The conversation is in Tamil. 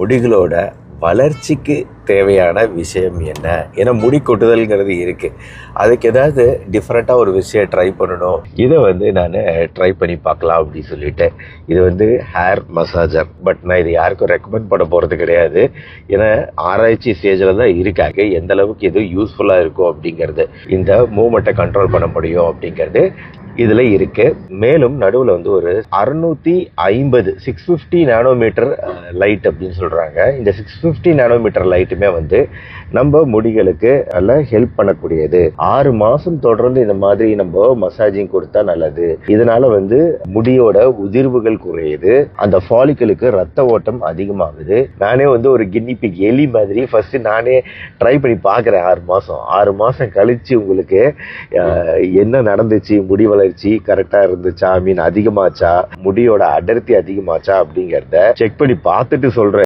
முடிகளோட வளர்ச்சிக்கு தேவையான விஷயம் என்ன? ஏன்னா முடி கொட்டுதல்ங்கிறது இருக்குது அதுக்கு ஏதாவது டிஃப்ரெண்ட்டாக ஒரு விஷயம் ட்ரை பண்ணணும். இதை வந்து நான் ட்ரை பண்ணி பார்க்கலாம் அப்படின்னு சொல்லிட்டு. இது வந்து ஹேர் மசாஜர் பட் நான் இது யாருக்கும் ரெக்கமெண்ட் பண்ண போகிறது கிடையாது. ஏன்னா ஆராய்ச்சி ஸ்டேஜில் தான் இருக்காங்க. எந்த அளவுக்கு இது யூஸ்ஃபுல்லாக இருக்கும் அப்படிங்கிறது. இந்த மூமெண்ட்டை கண்ட்ரோல் பண்ண முடியும் அப்படிங்கிறது இதில் இருக்கு. மேலும் நடுவில் வந்து ஒரு அறுநூத்தி ஐம்பது சிக்ஸ் ஃபிஃப்டி நானோமீட்டர் லைட் அப்படின்னு சொல்கிறாங்க இந்த சிக்ஸ் ஃபிஃப்டி நானோமீட்டர் லைட்டுமே வந்து நம்ம முடிகளுக்கு நல்லா ஹெல்ப் பண்ணக்கூடியது. ஆறு மாதம் தொடர்ந்து இந்த மாதிரி நம்ம மசாஜிங் கொடுத்தா நல்லது. இதனால வந்து முடியோட உதிர்வுகள் குறையுது. அந்த ஃபாலிக்கலுக்கு ரத்த ஓட்டம் அதிகமாகுது. நானே வந்து ஒரு கின்னிப்பிக் எலி மாதிரி ஃபர்ஸ்ட் நானே ட்ரை பண்ணி பார்க்குறேன் ஆறு மாதம் ஆறு மாதம் கழித்து உங்களுக்கு என்ன நடந்துச்சு முடிவில் வளர்ச்சி கரெக்டாக இருந்துச்சா? மீன் அதிகமாச்சா? முடியோட அடர்த்தி அதிகமாச்சா? அப்படிங்கிறத செக் பண்ணி பார்த்துட்டு சொல்றேன்.